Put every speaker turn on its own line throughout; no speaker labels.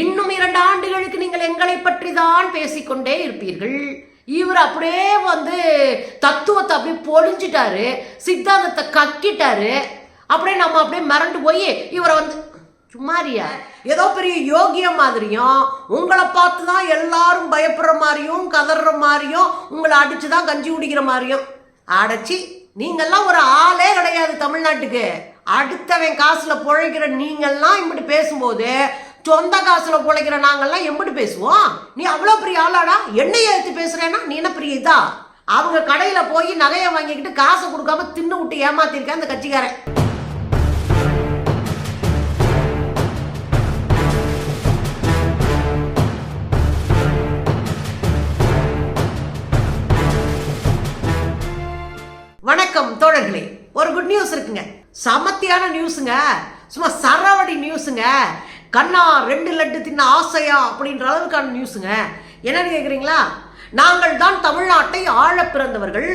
இன்னும் இரண்டு ஆண்டுகளுக்கு நீங்கள் எங்களை பற்றி தான் பேசிக்கொண்டே இருப்பீர்கள். இவர் அப்படியே வந்து தத்துவத்தை அப்படியே பொழிஞ்சிட்டாரு சித்தாந்தத்தை கக்கிட்டாரு. அப்படியே நம்ம அப்படியே மிரண்டு போய் இவரை வந்து சும்மாரியா ஏதோ பெரிய யோகிய மாதிரியும் உங்களை பார்த்து தான் எல்லாரும் பயப்படுற மாதிரியும் கதற மாதிரியும் உங்களை அடிச்சு தான் கஞ்சி குடிக்கிற மாதிரியும். அடைச்சி நீங்கள்லாம் ஒரு ஆளே கிடையாது தமிழ்நாட்டுக்கு. அடுத்தவன் காசில் பிழைக்கிற நீங்கள்லாம் இப்படி பேசும்போது சொந்த காசில் பிழைக்கிற நாங்கள்லாம் எப்படி பேசுவோம்? நீ அவ்வளோ பெரிய ஆளாடா? என்னைய எடுத்து பேசுகிறேன்னா நீ என்ன பெரிய இதா? அவங்க கடையில் போய் நகையை வாங்கிக்கிட்டு காசை கொடுக்காம தின்னு விட்டு ஏமாத்திருக்கேன் அந்த கட்சிக்காரன். வணக்கம் தோழர்களே. ஒரு குட் நியூஸ் இருக்குங்க. சமத்தியான நியூஸுங்க சும்மா சரவடி நியூஸுங்க கண்ணா ரெண்டு லட்டு தின்ன ஆசையா அப்படின்ற அளவுக்கான நியூஸுங்க என்னன்னு கேட்குறீங்களா நாங்கள் தான் தமிழ்நாட்டை ஆழ பிறந்தவர்கள்.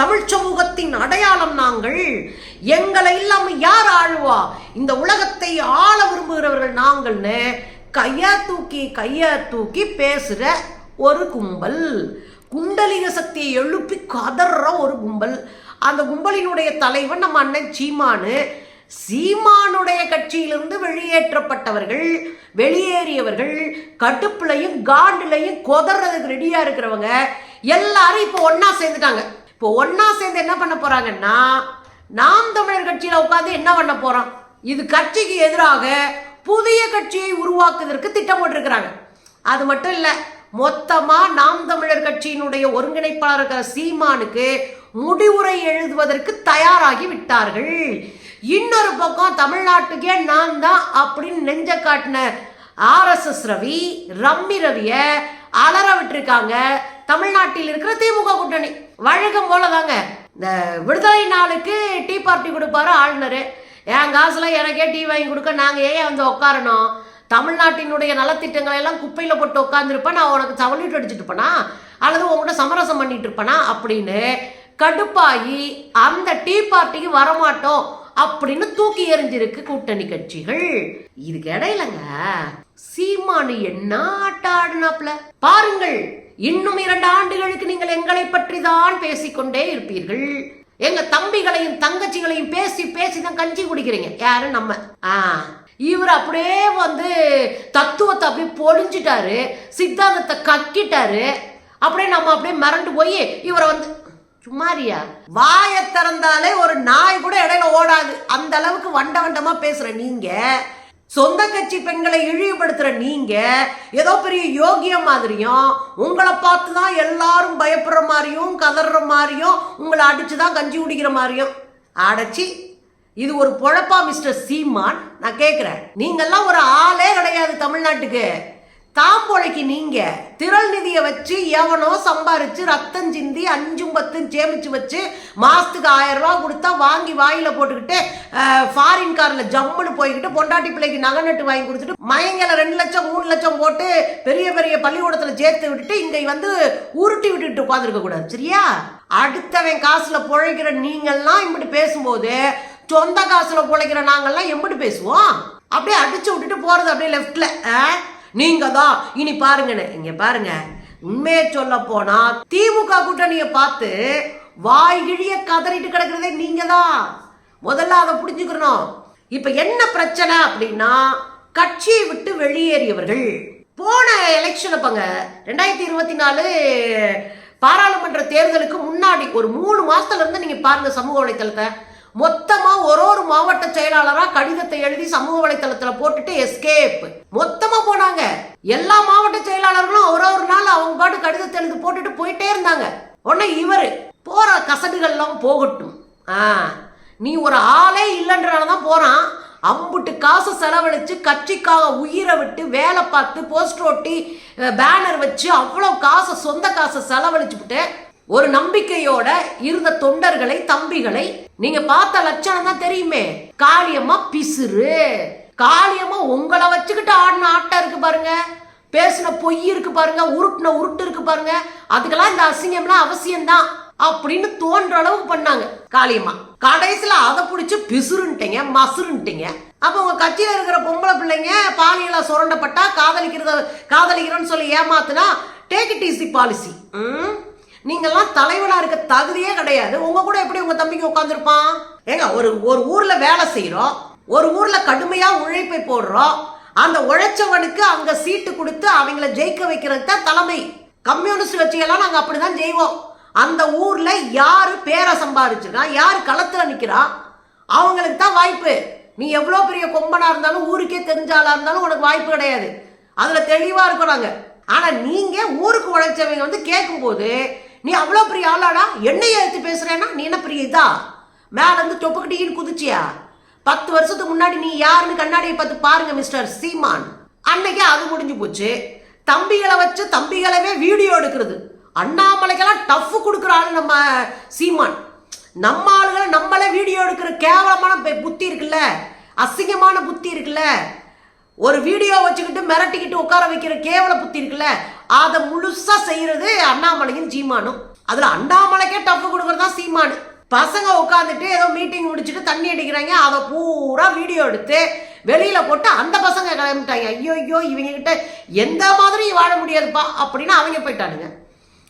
தமிழ் சமூகத்தின் அடையாளம் நாங்கள். எங்களை இல்லாம யார் ஆழ்வா இந்த உலகத்தை ஆள விரும்புகிறவர்கள் நாங்கள்னு கைய தூக்கி கைய தூக்கி பேசுற ஒரு கும்பல். குண்டலிக சக்தியை எழுப்பி கதற ஒரு கும்பல். அந்த கும்பலினுடைய தலைவன் நம்ம அண்ணன் சீமானு. சீமானுடைய கட்சியிலிருந்து வெளியேற்றப்பட்டவர்கள் வெளியேறியவர்கள் கடுப்புலையும் காண்டுலையும் கொதறதுக்கு ரெடியா இருக்கிறவங்க எல்லாரும் இப்போ ஒன்றா சேர்ந்துட்டாங்க. இப்போ ஒன்றா சேர்ந்து என்ன பண்ண போறாங்கன்னா நாம் தமிழர் கட்சியில உட்காந்து என்ன பண்ண போறோம்? இது கட்சிக்கு எதிராக புதிய கட்சியை உருவாக்குவதற்கு திட்டம் போட்டிருக்கிறாங்க. அது மட்டும் இல்லை மொத்தமா நாம் தமிழர் கட்சியினுடைய ஒருங்கிணைப்பாளர் இருக்கிற சீமானுக்கு முடிவுரை எழுதுவதற்கு தயாராகி விட்டார்கள். இன்னொரு பக்கம் தமிழ்நாட்டுக்கே நான் தான் அப்படின்னு நெஞ்ச காட்டின ஆர்எஸ்எஸ் ரவி ரம்மி ரவிய அலற விட்டுருக்காங்க தமிழ்நாட்டில் இருக்கிற திமுக கூட்டணி. வழக்கம் போலதாங்க. இந்த விடுதலை நாளுக்கு டீ பார்ட்டி கொடுப்பாரு ஆளுநர். என் காசுல எனக்கே டீ வாங்கி கொடுக்க நாங்கள் ஏன் வந்து உட்காரணும் தமிழ்நாட்டினுடைய நலத்திட்டங்களை எல்லாம் குப்பையில் போட்டு உட்காந்துருப்பேன் நான் உனக்கு சவலிட்டு அடிச்சுட்டு இருப்பேனா அல்லது உங்ககிட்ட சமரசம் பண்ணிட்டு இருப்பேனா அப்படின்னு கடுப்பாகி அந்த டீ பார்ட்டிக்கு வரமாட்டோம். அப்படின்னு தூக்கி எறிஞ்சிருக்கு கூட்டணி கட்சிகள். இதுக்கு இடையிலங்க சீமானு என்ன ஆட்ட ஆடினாப்ல பாருங்கள் இன்னும் இரண்டு ஆண்டுகளுக்கு நீங்கள் எங்களை பற்றி தான் பேசிக்கொண்டே இருப்பீர்கள். எங்க தம்பிகளையும் தங்கச்சிகளையும் பேசி பேசி தான் கஞ்சி குடிக்கிறீங்க. யாரு? நம்ம. ஆ. இவர் அப்படியே வந்து தத்துவத்தை அப்படியே பொழிஞ்சிட்டாரு சித்தாந்தத்தை கக்கிட்டாரு. அப்படியே நம்ம அப்படியே மிரண்டு போய் இவரை வந்து சும்மாரியா? வாயை திறந்தாலே ஒரு நாய் கூட இடையில ஓடாது. அந்த அளவுக்கு வண்ட வண்டமா பேசுற நீங்க. சொந்த கட்சி பெண்களை இழிவுபடுத்துற நீங்க. ஏதோ பெரிய யோகிய மாதிரியும் உங்களை பார்த்து தான் எல்லாரும் பயப்படுற மாதிரியும் கதற மாதிரியும் உங்களை அடிச்சு தான் கஞ்சி குடிக்கிற மாதிரியும். அடைச்சி இது ஒரு பொழப்பா மிஸ்டர் சீமான்? நான் கேட்குறேன் நீங்கெல்லாம் ஒரு ஆளே கிடையாது தமிழ்நாட்டுக்கு. தாம்பொழைக்கு நீங்க திரள் நிதியை வச்சு எவனோ சம்பாரிச்சு ரத்தம் சிந்தி அஞ்சும் பத்தும் சேமிச்சு வச்சு மாசத்துக்கு ஆயிரம் ரூபா கொடுத்தா வாங்கி வாயில போட்டுக்கிட்டு ஃபாரின் கார்ல ஜம்முன்னு போய்கிட்டு பொண்டாட்டி பிள்ளைக்கு நகை நட்டு வாங்கி கொடுத்துட்டு மயங்கல ரெண்டு லட்சம் மூணு லட்சம் போட்டு பெரிய பெரிய பள்ளிக்கூடத்துல சேர்த்து விட்டுட்டு இங்க வந்து உருட்டி விட்டுட்டு உட்காந்துருக்க கூடாது. சரியா? அடுத்தவன் காசுல பிழைக்கிற நீங்கள்லாம் இப்படி பேசும்போது சொந்த காசுல பிழைக்கிற நாங்கள்லாம் எப்படி பேசுவோம். அப்படியே அடிச்சு விட்டுட்டு போறது அப்படியே லெஃப்ட்ல நீங்கள் தான் இனி பாருங்கன்னு இங்கே பாருங்க. உண்மையை சொல்ல போனா திமுக கூட்டணியை பார்த்து வாய்கிழிய கதறிட்டு கிடக்கிறதே நீங்க தான் முதல்ல அதை புரிஞ்சுக்கணும். இப்ப என்ன பிரச்சனை அப்படின்னா கட்சியை விட்டு வெளியேறியவர்கள். போன எலெக்ஷன் அப்பங்க ரெண்டாயிரத்தி இருபத்தி நாலு பாராளுமன்ற தேர்தலுக்கு முன்னாடி ஒரு மூணு மாசத்துல இருந்து நீங்க பாருங்க சமூக வலைத்தளத்தை. மொத்தமா ஒரு ஒரு மாவட்ட செயலாளரா கடிதத்தை எழுதி சமூக வலைத்தளத்தில் போட்டுட்டு எஸ்கேப் மொத்தமா போனாங்க. எல்லா மாவட்ட செயலாளர்களும் ஒரு ஒரு நாள் அவங்க பாட்டு கடிதத்தை எழுதி போட்டுட்டு போயிட்டே இருந்தாங்க. உடனே இவரு போற கசடுகள்லாம் போகட்டும். ஆ நீ ஒரு ஆளே இல்லைன்றனால தான் போறான். அம்புட்டு காசு செலவழிச்சு கட்சிக்காக உயிரை விட்டு வேலை பார்த்து போஸ்டர் ஒட்டி பேனர் வச்சு அவ்வளோ காசை சொந்த காசை செலவழிச்சுட்டு ஒரு நம்பிக்கையோட இருந்த தொண்டர்களை தம்பிகளை நீங்க பார்த்த லட்சணம் தான் தெரியுமே. காளியம்மா பிசுறு. காளியம்மா உங்களை வச்சுக்கிட்டு ஆடின ஆட்டம் இருக்கு பாருங்க. பேசின பொய் இருக்கு பாருங்க. உருட்டுன உருட்டு இருக்கு பாருங்க. அதுக்கெல்லாம் இந்த அசிங்கம்லாம் அவசியம்தான் அப்படின்னு தோன்ற அளவு பண்ணாங்க. காளியம்மா கடைசியில அதை பிடிச்சி பிசுருன்ட்டீங்க மசுருன்ட்டீங்க அப்போ உங்க கட்சியில் இருக்கிற பொம்பளை பிள்ளைங்க பாலியலா சுரண்டப்பட்டா காதலிக்கிறத காதலிக்கிறேன்னு சொல்லி ஏமாத்துனா டேக் இட் ஈஸி பாலிசி நீங்கெல்லாம் தலைவனாக இருக்க தகுதியே கிடையாது. உங்கள் கூட எப்படி உங்கள் தம்பிக்கு உட்காந்துருப்பான் ஏங்க ஒரு ஒரு ஊரில் வேலை செய்கிறோம் ஒரு ஊரில் கடுமையாக உழைப்பை போடுறோம். அந்த உழைச்சவனுக்கு அங்கே சீட்டு கொடுத்து அவங்கள ஜெயிக்க வைக்கிறது தான் தலைமை. கம்யூனிஸ்ட் கட்சியெல்லாம் நாங்க அப்படிதான் செய்வோம். அந்த ஊரில் யார் பேரை சம்பாதிச்சிருக்கான் யார் களத்தில் நிற்கிறான் அவங்களுக்கு தான் வாய்ப்பு. நீ எவ்வளோ பெரிய கொம்பனாக இருந்தாலும் ஊருக்கே தெரிஞ்சாலாக இருந்தாலும் உனக்கு வாய்ப்பு கிடையாது. அதில் தெளிவாக இருக்கிறாங்க ஆனால் நீங்கள் ஊருக்கு உழைச்சவங்க வந்து கேட்கும்போது நீ அவ்வளோ பெரிய ஆளாடா? என்னைய எடுத்து பேசுகிறேன்னா நீ என்ன பெரிய இதா? மேலேருந்து தொப்புக்கிட்டீன்னு குதிச்சியா? பத்து வருஷத்துக்கு முன்னாடி நீ யாருன்னு கண்ணாடியை பார்த்து பாருங்க மிஸ்டர் சீமான். அன்னைக்கு அது முடிஞ்சு போச்சு. தம்பிகளை வச்சு தம்பிகளவே வீடியோ எடுக்கிறது. அண்ணாமலைக்கெல்லாம் டஃப் கொடுக்குற ஆள் நம்ம சீமான். நம்ம ஆளுகளை நம்மளே வீடியோ எடுக்கிற கேவலமான புத்தி இருக்குல்ல? அசிங்கமான புத்தி இருக்குல்ல? ஒரு வீடியோ வச்சுக்கிட்டு மிரட்டிக்கிட்டு உட்கார வைக்கிற கேவல புத்தி இருக்குல்ல? அதை முழுசா செய்யறது அண்ணாமலையும் சீமானும். அதுல அண்ணாமலைக்கே டஃப் கொடுக்கறதா சீமானு. பசங்க உட்காந்துட்டு ஏதோ மீட்டிங் முடிச்சுட்டு தண்ணி அடிக்கிறாங்க அதை பூரா வீடியோ எடுத்து வெளியில போட்டு அந்த பசங்க கிளம்பிட்டாங்க. ஐயோ ஐயோ இவங்க கிட்ட எந்த மாதிரி வாழ முடியாதுப்பா அப்படின்னு அவங்க போயிட்டானுங்க.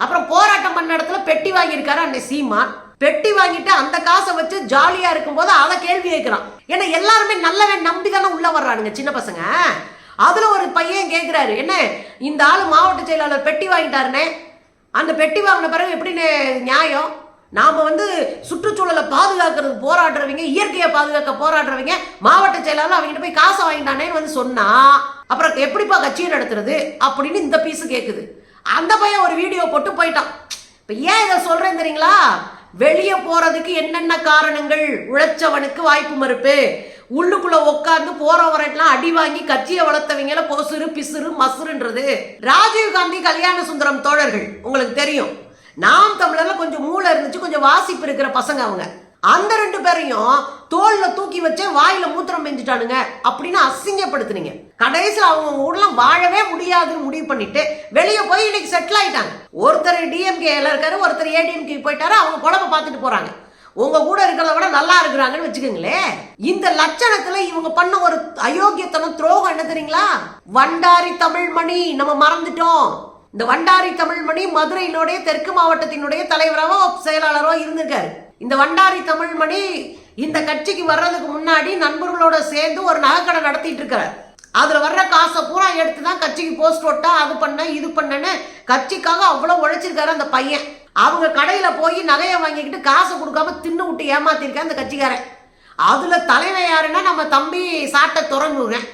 அப்புறம் போராட்டம் பண்ண இடத்துல பெட்டி வாங்கியிருக்காரு அன்னை சீமான். பெட்டி வாங்கிட்டு அந்த காசை வச்சு ஜாலியா இருக்கும்போது அதை கேள்வி கேட்கிறான். ஏன்னா எல்லாருமே நல்லவன் நம்பி தானே உள்ள வர்றானுங்க சின்ன பசங்க. அதுல ஒரு பையன் கேட்கிறாரு என்ன இந்த ஆளு மாவட்ட செயலாளர் பெட்டி வாங்கிட்டாருனே? அந்த பெட்டி வாங்கின பிறகு எப்படின்னு நியாயம்? நாம வந்து சுற்றுச்சூழலை பாதுகாக்கிறதுக்கு போராடுறவங்க இயற்கையை பாதுகாக்க போராடுறவங்க மாவட்ட செயலாளர் அவங்ககிட்ட போய் காசை வாங்கிட்டானேன்னு வந்து சொன்னா அப்புறம் எப்படிப்பா கட்சியை நடத்துறது? அப்படின்னு இந்த பீஸ் கேட்குது அந்த பையன் ஒரு வீடியோ போட்டு போயிட்டான். இப்ப ஏன் இதை சொல்றேன் தெரியுங்களா? வெளியே போறதுக்கு என்னென்ன காரணங்கள் உழைச்சவனுக்கு வாய்ப்பு மறுப்பு? உள்ளுக்குள்ள உட்கார்ந்து போறவரெல்லாம் அடி வாங்கி கட்சியை வளர்த்தவங்கள பொசுறு பிசுறு மசுறுன்றது. ராஜீவ் காந்தி கல்யாண சுந்தரம் தோழர்கள் உங்களுக்கு தெரியும். நாம் தமிழர்ல கொஞ்சம் மூளை இருந்துச்சு கொஞ்சம் வாசிப்பு இருக்கிற பசங்க அவங்க. அந்த ரெண்டு பேரையும் தோல்ல தூக்கி வச்சு வாயில மூத்திரம் பெஞ்சிட்டானுங்க அப்படின்னு அசிங்கப்படுத்துனீங்க. கடைசியில் அவங்க ஊர்லாம் வாழவே முடியாதுன்னு முடிவு பண்ணிட்டு வெளியே போய் இன்னைக்கு செட்டில் ஆயிட்டாங்க. ஒருத்தர் டிஎம்கே இருக்காரு ஒருத்தர் ஏடிஎம்கே போயிட்டாரு அவங்க குழம்பு பார்த்துட்டு போறாங்க. உங்க கூட இருக்கிறத விட நல்லா இருக்கிறாங்கன்னு வச்சுக்கோங்களேன். இந்த லட்சணத்துல இவங்க பண்ண ஒரு அயோக்கியத்தனம் துரோகம் என்ன தெரியுங்களா? வண்டாரி தமிழ்மணி நம்ம மறந்துட்டோம். இந்த வண்டாரி தமிழ்மணி மதுரையினுடைய தெற்கு மாவட்டத்தினுடைய தலைவராகவோ செயலாளரோ இருந்திருக்காரு. இந்த வண்டாரி தமிழ்மணி இந்த கட்சிக்கு வர்றதுக்கு முன்னாடி நண்பர்களோட சேர்ந்து ஒரு நகைக்கடை நடத்திட்டு இருக்கிறார் அதுல வர்ற காசை பூரா எடுத்து தான் கட்சிக்கு போஸ்ட் ஓட்டா அது பண்ண இது பண்ணன்னு கட்சிக்காக அவ்வளவு உழைச்சிருக்காரு அந்த பையன். அவங்க கடையில் போய் நகையை வாங்கிக்கிட்டு காசை கொடுக்காம தின்னு விட்டு ஏமாத்திருக்கேன் அந்த கட்சிக்காரன். அதில் தலைவன் யாருன்னா நம்ம தம்பி சாட்டை துறங்குறேன்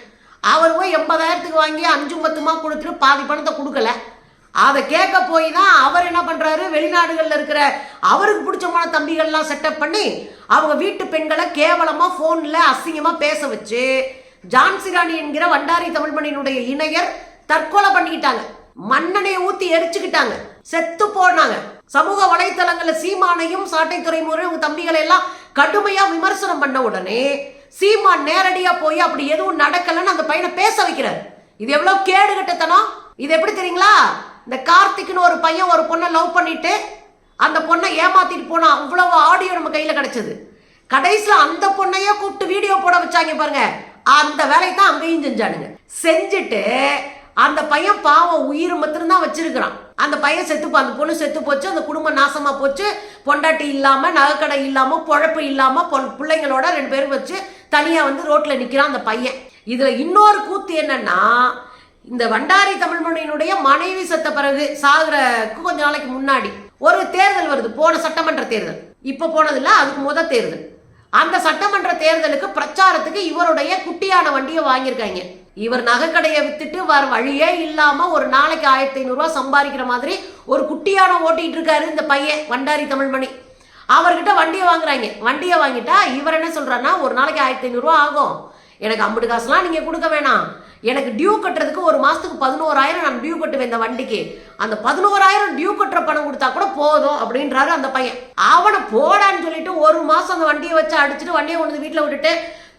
அவர் போய் எண்பதாயிரத்துக்கு வாங்கி அஞ்சு பத்துமா கொடுத்துட்டு பாதி பணத்தை கொடுக்கல. அதை கேட்க போய் தான் அவர் என்ன பண்ணுறாரு வெளிநாடுகளில் இருக்கிற அவருக்கு பிடிச்சமான தம்பிகள்லாம் செட்டப் பண்ணி அவங்க வீட்டு பெண்களை கேவலமாக ஃபோனில் அசிங்கமாக பேச வச்சு ஜான்சிராணி என்கிற வண்டாரி தமிழ்மணியினுடைய இணையர் தற்கொலை பண்ணிக்கிட்டாங்க. மண்ணெண்ணையை ஊற்றி எரிச்சுக்கிட்டாங்க. செத்து போனாங்க. சமூக வலைத்தளங்களில் சீமானையும் சாட்டை துறைமுறை உங்க தம்பிகளை எல்லாம் கடுமையா விமர்சனம் பண்ண உடனே சீமான் நேரடியா போய் அப்படி எதுவும் நடக்கலன்னு அந்த பையனை பேச வைக்கிறார். இது எவ்வளவு கேடு கட்டத்தனம் இது எப்படி தெரியுங்களா? இந்த கார்த்திக்னு ஒரு பையன் ஒரு பொண்ணை லவ் பண்ணிட்டு அந்த பொண்ணை ஏமாத்திட்டு போனா அவ்வளவு ஆடியோ நம்ம கையில கிடைச்சது. கடைசியில அந்த பொண்ணையே கூப்பிட்டு வீடியோ போட வச்சாங்க பாருங்க. அந்த வேலையை தான் அங்கேயும் செஞ்சானுங்க. செஞ்சுட்டு அந்த பையன் பாவம் உயிர் மாத்திரம் வச்சிருக்கிறான். அந்த பையன் செத்து அந்த பொண்ணு செத்து போச்சு அந்த குடும்பம் நாசமா போச்சு. பொண்டாட்டி இல்லாம நகைக்கடை இல்லாம பொழப்பு இல்லாம பிள்ளைங்களோட ரெண்டு பேரும் வச்சு தனியா வந்து ரோட்ல நிக்கிறான் அந்த பையன். இதுல இன்னொரு கூத்து என்னன்னா இந்த வண்டாரி தமிழ்மொழியினுடைய மனைவி செத்த பிறகு சாகுறக்கு கொஞ்ச நாளைக்கு முன்னாடி ஒரு தேர்தல் வருது போன சட்டமன்ற தேர்தல். இப்ப போனதில்ல அதுக்கு முத தேர்தல். அந்த சட்டமன்ற தேர்தலுக்கு பிரச்சாரத்துக்கு இவருடைய குட்டியான வண்டியை வாங்கியிருக்காங்க. இவர் நகைக்கடையை வித்துட்டு வர வழியே இல்லாம ஒரு நாளைக்கு ஆயிரத்தி ஐநூறுரூவா சம்பாதிக்கிற மாதிரி ஒரு குட்டியான ஓட்டிகிட்டு இருக்காரு இந்த பையன் வண்டாரி தமிழ்மணி. அவர்கிட்ட வண்டியை வாங்குறாங்க. வண்டியை வாங்கிட்டா இவர் என்ன சொல்றாருன்னா ஒரு நாளைக்கு ஆயிரத்தி ஐநூறுரூவா ஆகும். எனக்கு ஐம்பது காசுலாம் நீங்க கொடுக்க வேணாம். எனக்கு டியூ கட்டுறதுக்கு ஒரு மாசத்துக்கு பதினோராயிரம் நான் டியூ கட்டுவேன் இந்த வண்டிக்கு. அந்த பதினோராயிரம் டியூ கட்டுற பணம் கொடுத்தா கூட போதும் அப்படின்றாரு அந்த பையன். அவனை போடான்னு சொல்லிட்டு ஒரு மாசம் அந்த வண்டியை வச்சு அடிச்சுட்டு வண்டியை கொண்டு வந்து வீட்டில் விட்டுட்டு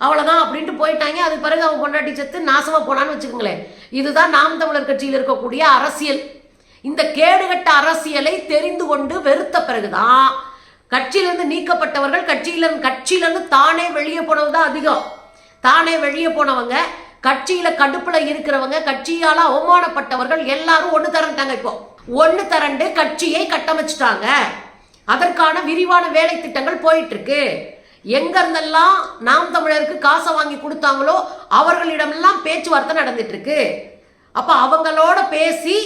அவ்வளோதான் அப்படின்ட்டு போயிட்டாங்க. அது பிறகு அவன் பொண்டாட்டி செத்து நாசமாக போனான்னு வச்சுக்கோங்களேன். இதுதான் நாம் தமிழர் கட்சியில் இருக்கக்கூடிய அரசியல். இந்த கேடுகட்ட அரசியலை தெரிந்து கொண்டு வெறுத்த பிறகுதான் கட்சியிலிருந்து நீக்கப்பட்டவர்கள் கட்சியில கட்சியிலிருந்து தானே வெளியே போனவங்க தான் அதிகம். தானே வெளியே போனவங்க கட்சியில கடுப்புல இருக்கிறவங்க கட்சியால அவமானப்பட்டவர்கள் எல்லாரும் ஒன்று திரண்டாங்க இப்போ. ஒன்று திரண்டு கட்சியை கட்டமைச்சிட்டாங்க. அதற்கான விரிவான வேலை திட்டங்கள் போயிட்டு இருக்கு. எங்கிருந்தெல்லாம் நாம் தமிழருக்கு காசை வாங்கி கொடுத்தாங்களோ அவர்களிடமெல்லாம் பேச்சுவார்த்தை நடந்துட்டு இருக்கு அப்ப அவங்களோட பேசி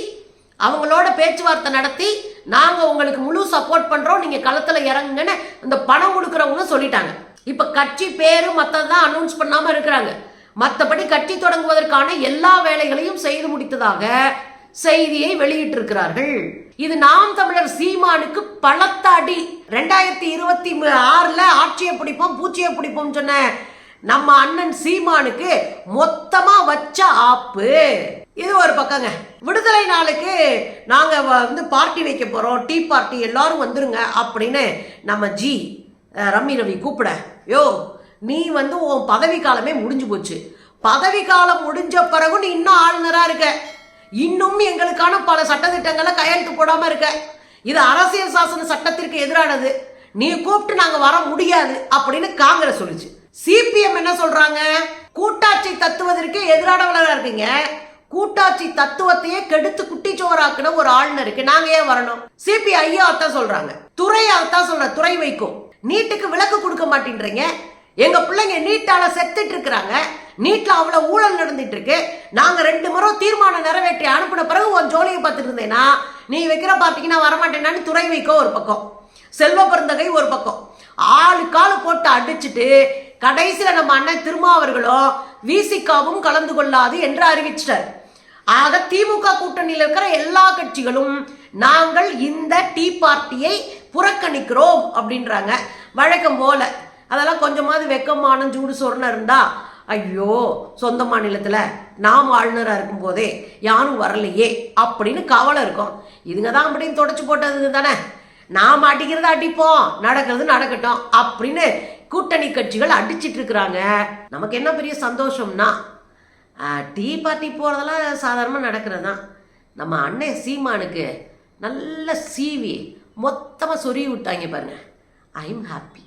அவங்களோட பேச்சுவார்த்தை நடத்தி நாங்க உங்களுக்கு முழு சப்போர்ட் பண்றோம் நீங்க களத்துல இறங்குங்கன்னு இந்த பணம் கொடுக்குறவங்க சொல்லிட்டாங்க. இப்ப கட்சி பேரு மத்ததான் அனௌன்ஸ் பண்ணாம இருக்கிறாங்க. மற்றபடி கட்சி தொடங்குவதற்கான எல்லா வேலைகளையும் செய்து முடித்ததாக செய்தியை வெளியிட்டிருக்கிறார்கள். இது நாம் தமிழர் சீமானுக்கு பலத்த அடி. ரெண்டாயிரத்தி இருபத்தி ஆறுல ஆட்சியை பிடிப்போம் பூச்சியை பிடிப்போம் சொன்ன நம்ம அண்ணன் சீமானுக்கு மொத்தமா வச்ச ஆப்பு. இது ஒரு பக்கங்க. விடுதலை நாளுக்கு நாங்க வ- வந்து பார்ட்டி வைக்க போறோம். டீ பார்ட்டி எல்லாரும் வந்துருங்க அப்படின்னு நம்ம ஜி ரம்மி ரவி கூப்பிட யோ நீ வந்து உன் பதவி காலமே முடிஞ்சு போச்சு. பதவி காலம் முடிஞ்ச பிறகு நீ இன்னும் ஆளுநரா இருக்க. இன்னும் எங்களுக்கான பல சட்டத்திட்டங்களை கையெழுத்து போடாமல் இருக்க. இது அரசியல் சாசன சட்டத்திற்கு எதிரானது. நீ கூப்பிட்டு நாங்க வர முடியாது அப்படின்னு காங்கிரஸ் சொல்லுச்சு. சிபிஎம் என்ன சொல்றாங்க? கூட்டாட்சி தத்துவதற்கே எதிரானவர்களா இருக்கீங்க. கூட்டாட்சி தத்துவத்தையே கெடுத்து குட்டிச்சோறாக்குன ஒரு ஆளுநருக்கு நாங்க ஏன் வரணும்? சிபிஐ ஐயா சொல்றாங்க. துறை அதான் சொல்ற துறை வைக்கும். நீட்டுக்கு விலக்கு கொடுக்க மாட்டேன்றீங்க. எங்க பிள்ளைங்க நீட்டால செத்துட்டு இருக்கிறாங்க. நீட்டில் அவ்வளோ ஊழல் நடந்துட்டு இருக்கு. நாங்க ரெண்டு முறை தீர்மானம் நிறைவேற்றி அனுப்பின பிறகு உன் ஜோலியை பார்த்துட்டு இருந்தேன்னா நீ வைக்கிற பார்ட்டிக்கு நான் வரமாட்டேனான்னு துறை வைக்கோ ஒரு பக்கம். செல்வ பிறந்தகை ஒரு பக்கம். ஆளு காலு போட்டு அடிச்சுட்டு கடைசியில் நம்ம அண்ணன் திருமாவர்களும் விசிகாவும் கலந்து கொள்ளாது என்று அறிவிச்சிட்டார். ஆக திமுக கூட்டணியில் இருக்கிற எல்லா கட்சிகளும் நாங்கள் இந்த டீ பார்ட்டியை புறக்கணிக்கிறோம் அப்படின்றாங்க. வழக்கம் போல அதெல்லாம் கொஞ்சமாவது வெக்கமான சூடு சொரணை இருந்தா ஐயோ சொந்த மாநிலத்தில் நாம் ஆளுநராக இருக்கும் போதே யாரும் வரலையே அப்படின்னு கவலை இருக்கும். இதுங்க தான் அப்படின்னு தொடச்சி போட்டதுங்க தானே? நாம் அடிக்கிறத அடிப்போம் நடக்கிறது நடக்கட்டும் அப்படின்னு கூட்டணி கட்சிகள் அடிச்சிட்டு இருக்கிறாங்க. நமக்கு என்ன பெரிய சந்தோஷம்னா டீ பார்ட்டி போகிறதெல்லாம் சாதாரணமாக நடக்கிறது தான். நம்ம அண்ணன் சீமானுக்கு நல்ல சீவி மொத்தமாக சொருகி விட்டாங்க பாருங்க. I am happy